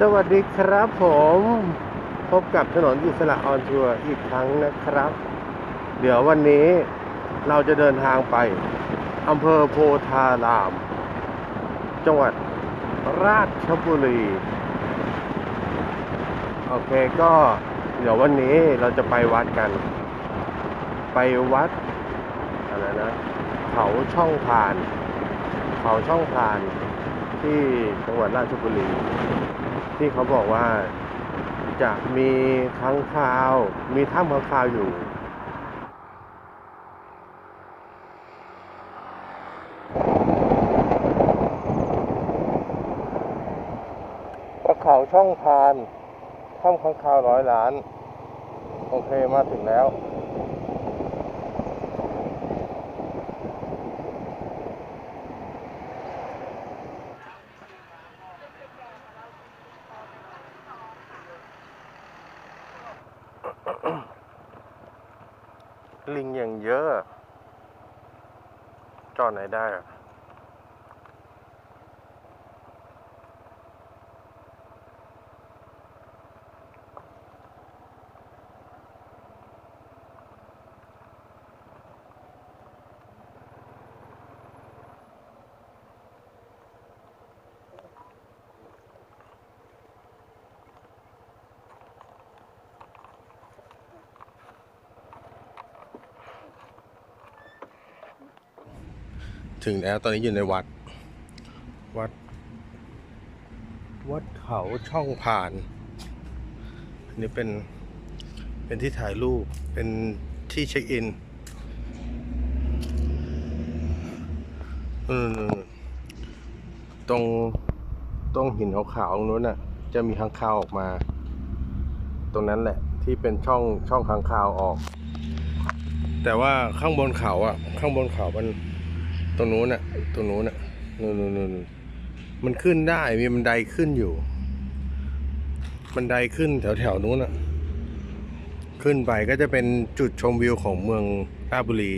สวัสดีครับผมพบกับถนนอิสระออนทัวร์อีกครั้งนะครับ เดี๋ยววันนี้เราจะเดินทางไปอำเภอโพธาราม จังหวัดราชบุรี โอเคก็เดี๋ยววันนี้เราจะไปวัดกัน ไปวัดอะไรนะเขาช่องพาน เขาช่องพานที่จังหวัดราชบุรี ที่เขาบอกว่าจะมีค้างคาว มีถ้ำค้างคาวอยู่ ก็เขาช่องพานถ้ำค้างคาวร้อยล้าน โอเคมาถึงแล้ว ลิงอย่างเยอะ จอดไหนได้อะ ถึงแล้วตอนนี้อยู่ในวัด วัด วัดเขาช่องผ่าน อันนี้เป็น เป็นที่ถ่ายรูป เป็นที่เช็คอินตรง ตรงหินขาวๆตรงนู้นน่ะ จะมีค้างคาวออกมา ตรงนั้นแหละ ที่เป็นช่องช่องค้างคาวออก แต่ว่าข้างบนเขาอะ ข้างบนเขามัน ตรงนู้นน่ะตรงนู้นน่ะนู่นนู่นนู่นมันขึ้นได้มีบันไดขึ้นอยู่ บันไดขึ้นแถวแถวๆนู้นน่ะ ขึ้นไปก็จะเป็นจุดชมวิวของเมืองราชบุรี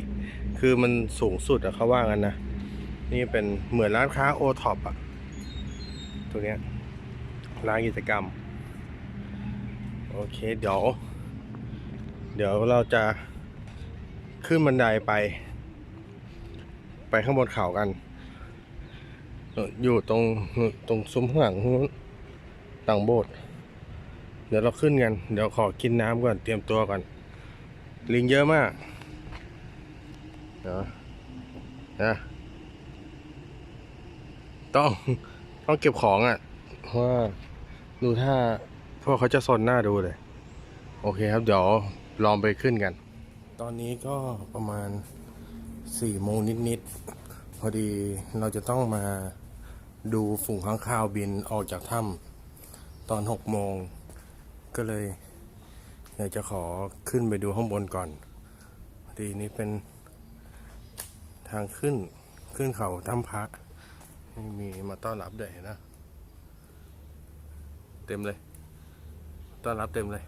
คือมันสูงสุดอะเขาว่ากันนะ นี่เป็นเหมือนร้านค้าโอท็อปอะตัวเนี้ยร้านกิจกรรม โอเคเดี๋ยว เดี๋ยวเราจะขึ้นบันไดไป ไปข้างบนเขากัน อยู่ตรงตรงซุ้มข้างหลังนู้นต่างโบสถ์เดี๋ยวเราขึ้นกัน เดี๋ยวขอกินน้ำก่อน เตรียมตัวก่อน ลิงเยอะมากเดี๋ยวนะต้องต้องเก็บของอะเพราะว่าดูถ้าพวกเขาจะซนหน้าดูเลย โอเคครับ เดี๋ยวลองไปขึ้นกัน ตอนนี้ก็ประมาณ สี่โมงนิดๆ พอดีเราจะต้องมาดูฝูงค้างคาวบินออกจากถ้ำตอนหกโมง ก็เลยอยากจะขอขึ้นไปดูข้างบนก่อน พอดีนี้เป็นทางขึ้นขึ้นเขาถ้ำพระมีมาต้อนรับด้วยนะ เต็มเลย ต้อนรับเต็มเลย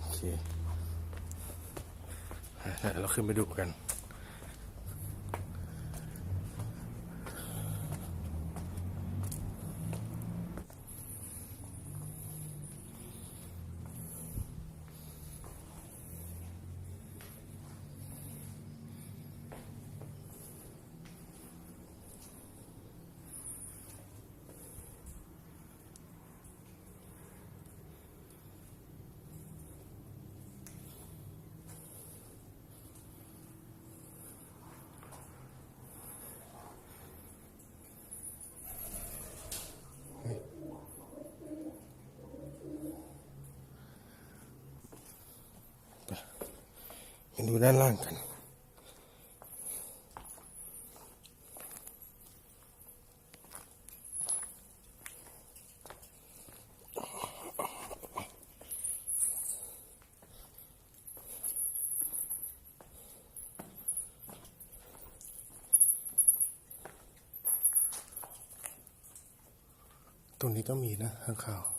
โอเค เราขึ้นไปดูกัน ดูด้านล่างกัน ตรงนี้ก็มีนะข้างข่าว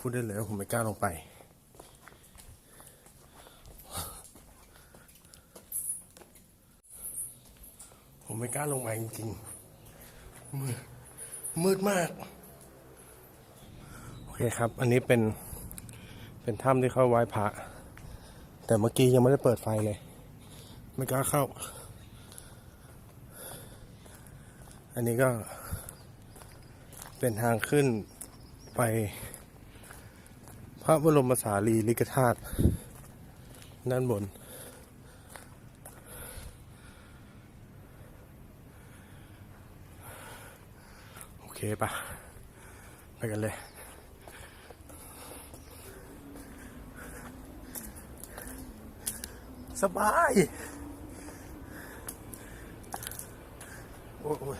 พูดได้เลยว่าผมไม่กล้าลงไป ผมไม่กล้าลงไปจริงๆมืดมืดมาก โอเคครับ อันนี้เป็น เป็นถ้ำที่เข้าไหว้พระ แต่เมื่อกี้ยังไม่ได้เปิดไฟเลย ไม่กล้าเข้า อันนี้ก็เป็นทางขึ้นไป ระบรมสารีริกธาตุด้านบน โอเคปะไปกันเลยสบาย โอ้ย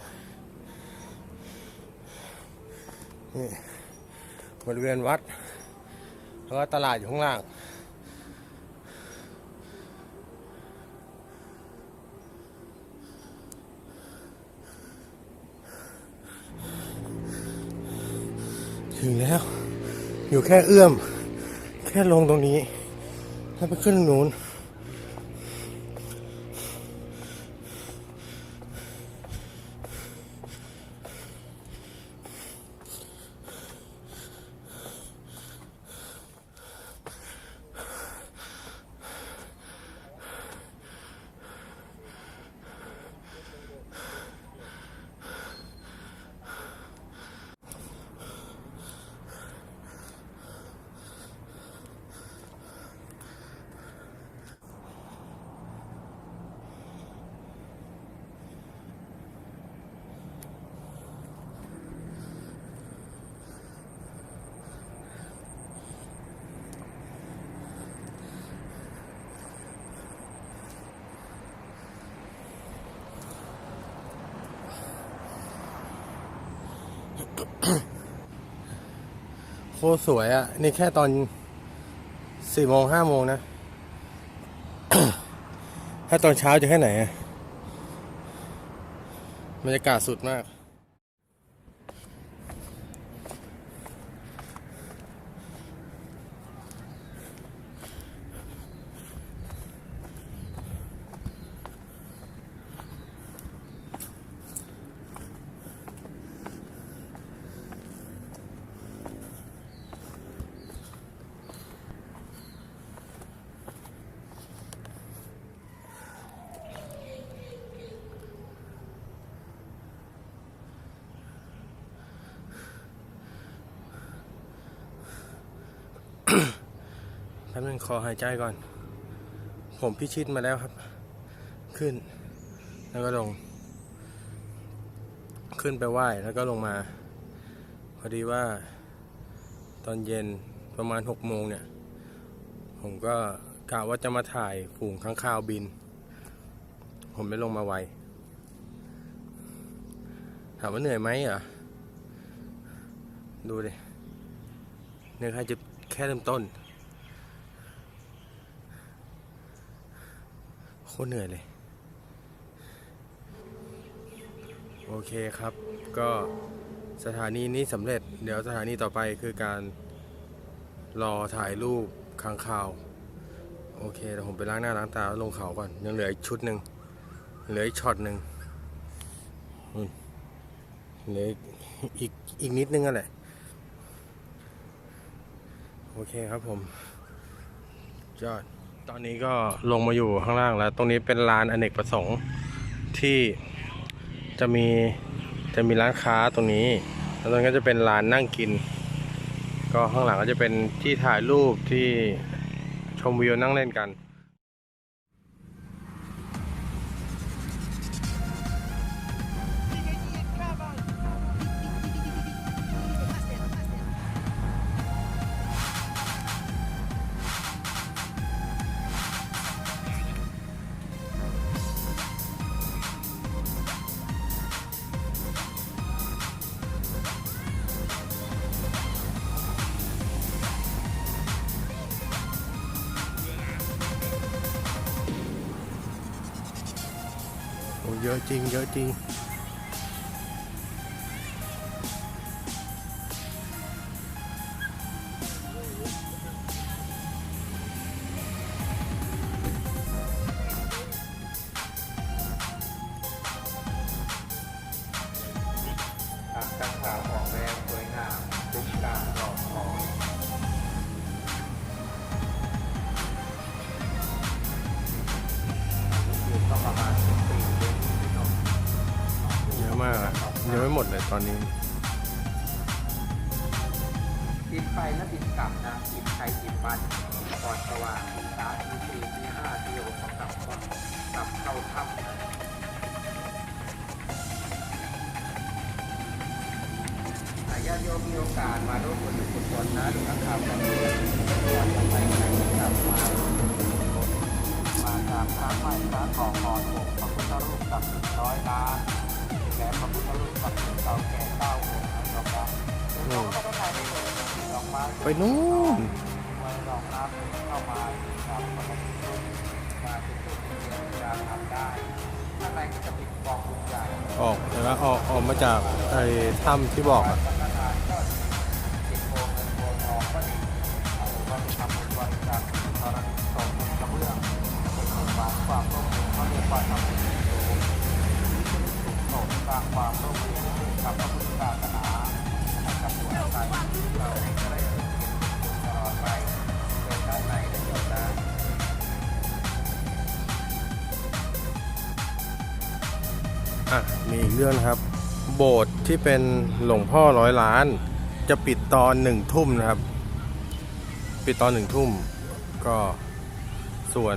นี่บริเวณวัด แล้วก็ตลาดอยู่ข้างล่าง ถึงแล้ว อยู่แค่เอื้อม แค่ลงตรงนี้ แล้วไปขึ้นนู้น โคตรสวยอะ่ะ นี่แค่ตอนสี่โมงห้าโมงนะ ถ้าตอนเช้าจะแค่ไหนอะบรรยากาศสุดมาก ขอหายใจก่อน ผมพิชิตมาแล้วครับ ขึ้น แล้วก็ลง ขึ้นไปไหว้แล้วก็ลงมา พอดีว่า ตอนเย็นประมาณหกโมงเนี่ย ผมก็กะว่าจะมาถ่ายฝูงข้างคาวบิน ผมไม่ลงมาไวถามว่าเหนื่อยไหมเหรอ ดูดิเหนื่อยค่จะแค่เริ่มต้น โค ตรเหนื่อยเลย โอเคครับ ก็สถานีนี้สำเร็จ เดี๋ยวสถานีต่อไปคือการรอถ่ายรูปค้างคาว โอเคเดี๋ยวผมไปล้างหน้าล้างตาลงเขาก่อน ยังเหลืออีกชุดหนึ่งเหลืออีกช็อตหนึ่งเหลืออีกอีกนิดนึงอะแหละ โอเคครับผมยอด ตอนนี้ก็ลงมาอยู่ข้างล่างแล้ว ตรงนี้เป็นร้านอเนกประสงค์ที่จะมีจะมีร้านค้าตรงนี้ แล้วตรงนี้ก็จะเป็นร้านนั่งกิน ก็ข้างหลังก็จะเป็นที่ถ่ายรูปที่ชมวิวนั่งเล่นกัน อะจริง เยอะจริง ไม่หมดเลยตอนนี้ปิดไฟแล้วปิดกลับนะปิดไฟปิดบันก่อนสว่างสามทีสี่ทีห้าทีหกกลับก่อนกลับเข้าถ้ำนะอาญาติโยมมีโอกาสมาร่วมบุญกุศลนะดูนักข่าวกันด้วยก่อนจะไปไหนกลับมามาจากพระไม้พระทองหอดหกพระพุทธรูปศักดิ์สิทธิ์ร้อยล้าน และพระพุทธรูปศักดิ์สิทธิ์เก่าแก่เก้าองค์นะโยมนะเดี๋ยวเราก็ต้องไปได้เลยดอกไม้ไปนู่นมาดอกน้ำเข้ามาครับปกติมาเป็นตัวเดียวเวลาทำได้ข้างในก็จะเป็นกองบุญใหญ่ออกแต่ละออกออกมาจากไอ้ถ้ำที่บอกวัอะดสังฆทานก็เก็บโกงเงินโกงทองก็ดีเอาก็ไปทำบุญบริจาคทรณีสงฆ์กระเบื้องเป็นความความร่วมมือเขาเรียกว่าทำบุญ สร้างความร่วมมือกับพระพุทธศาสนาให้กับผู้อาศัยเราจะได้เกิดตลอดไปเกิดด้านในได้ยอดนะอะมีอีกเรื่องนะครับ โบสถ์ที่เป็นหลวงพ่อร้อยล้าน จะปิดตอนหนึ่งทุ่มนะครับ ปิดตอนหนึ่งทุ่ม ก็ส่วน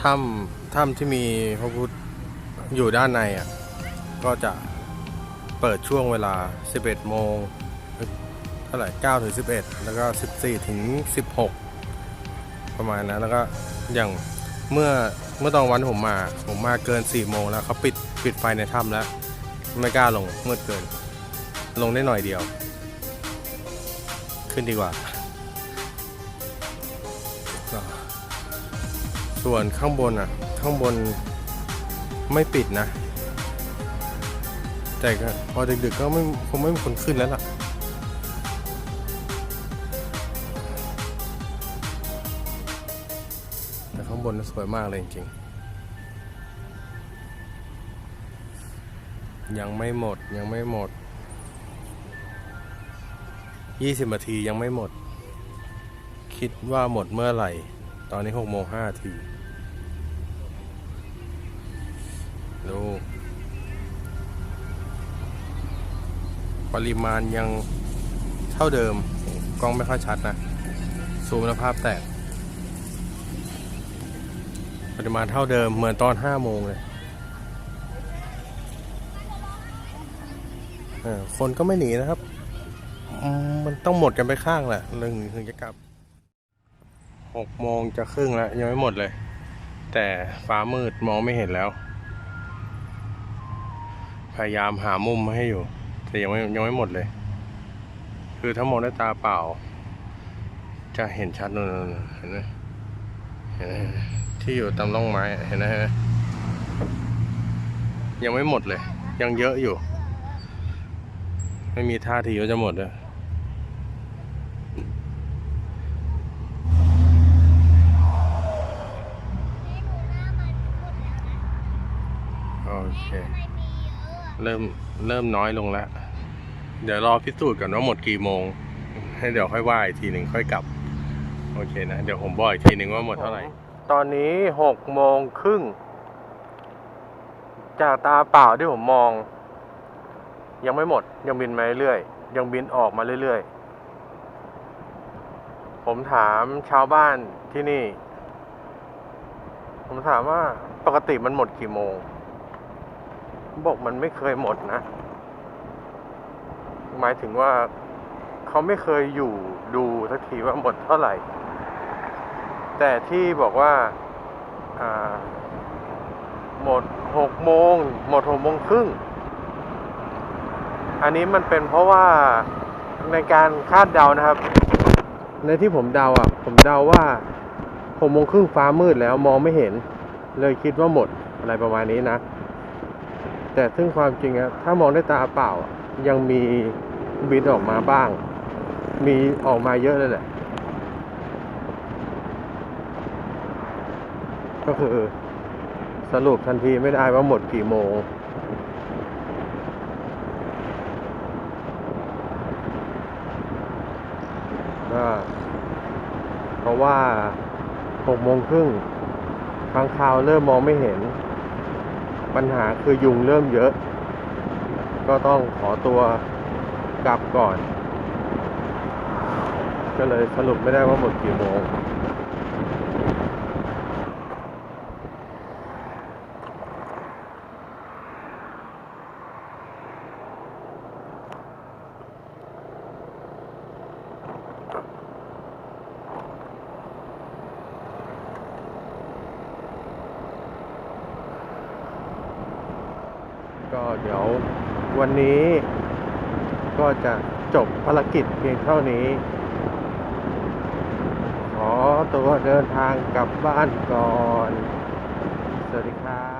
ถ้ำถ้ำที่มีพระพุทธอยู่ด้านในอะ ก็จะเปิดช่วงเวลา 11 โมงเท่าไหร่9ถึง11 แล้วก็ 14 ถึง 16 ประมาณนั้นแล้วก็อย่างเมื่อเมื่อตอนวันผมมา ผมมาเกิน 4 โมงแล้วเขาปิดปิดไฟในถ้ำแล้ว ไม่กล้าลงมืดเกิน ลงได้หน่อยเดียว ขึ้นดีกว่า ส่วนข้างบนอะ ข้างบนไม่ปิดนะ แต่ก็พอดึกๆก็ไม่คงไม่มีคนขึ้นแล้วล่ะ แต่ข้างบนสวยมากเลยจริงๆ ยังไม่หมดยังไม่หมด 20นาทียังไม่หมด คิดว่าหมดเมื่อไหร่ ตอนนี้6โมง5นาที ปริมาณยังเท่าเดิม กล้องไม่ค่อยชัดนะซูมแล้วภาพแตก ปริมาณเท่าเดิมเหมือนตอน5โมงเลยคนก็ไม่หนีนะครับ มันต้องหมดกันไปข้างแหละหนึ่งถึงจะกลับหกโมงจะครึ่งแล้ว ยังไม่หมดเลย แต่ฟ้ามืดมองไม่เห็นแล้ว พยายามหามุมมาให้อยู่ แต่ยังไม่ยังไม่หมดเลย คือถ้ามองด้วยตาเปล่า จะเห็นชัดนู่นเห็นไหมเห็นไหมที่อยู่ตามร่องไม้เห็นไหมเห็นไหมยังไม่หมดเลย ยังเยอะอยู่ ไม่มีท่าทีว่าจะหมดเลยโอเค เริ่มเริ่มน้อยลงแล้ว เดี๋ยวรอพิสูจน์ก่อนว่าหมดกี่โมง ให้เดี๋ยวค่อยว่าอีกทีหนึ่งค่อยกลับ โอเคนะ เดี๋ยวผมบอกอีกทีหนึ่งว่าหมดเท่าไหร่ ตอนนี้หกโมงครึ่ง จากตาเปล่าที่ผมมอง ยังไม่หมด ยังบินมาเรื่อยๆยังบินออกมาเรื่อยๆ ผมถามชาวบ้านที่นี่ ผมถามว่าปกติมันหมดกี่โมง บอกมันไม่เคยหมดนะ หมายถึงว่าเขาไม่เคยอยู่ดูสักทีว่าหมดเท่าไหร่ แต่ที่บอกว่าหมดหกโมงหมดหกโมงครึ่ง อันนี้มันเป็นเพราะว่าในการคาดเดานะครับ ในที่ผมเดาอะ ผมเดาว่าหกโมงครึ่งฟ้ามืดแล้วมองไม่เห็น เลยคิดว่าหมดอะไรประมาณนี้นะ แต่ซึ่งความจริงอะถ้ามองด้วยตาเปล่า ยังมีบินออกมาบ้าง มีออกมาเยอะเลยแหละ ก็คือสรุปทันทีไม่ได้ว่าหมดกี่โมงก็เพราะว่าหกโมงครึ่งค้างคาวเริ่มมองไม่เห็น ปัญหาคือยุงเริ่มเยอะ ก็ต้องขอตัวกลับก่อน ก็เลยสรุปไม่ได้ว่าหมดกี่โมง ก็ เดี๋ยววันนี้ก็จะจบภารกิจเพียงเท่านี้ ขอตัวเดินทางกลับบ้านก่อน สวัสดีครับ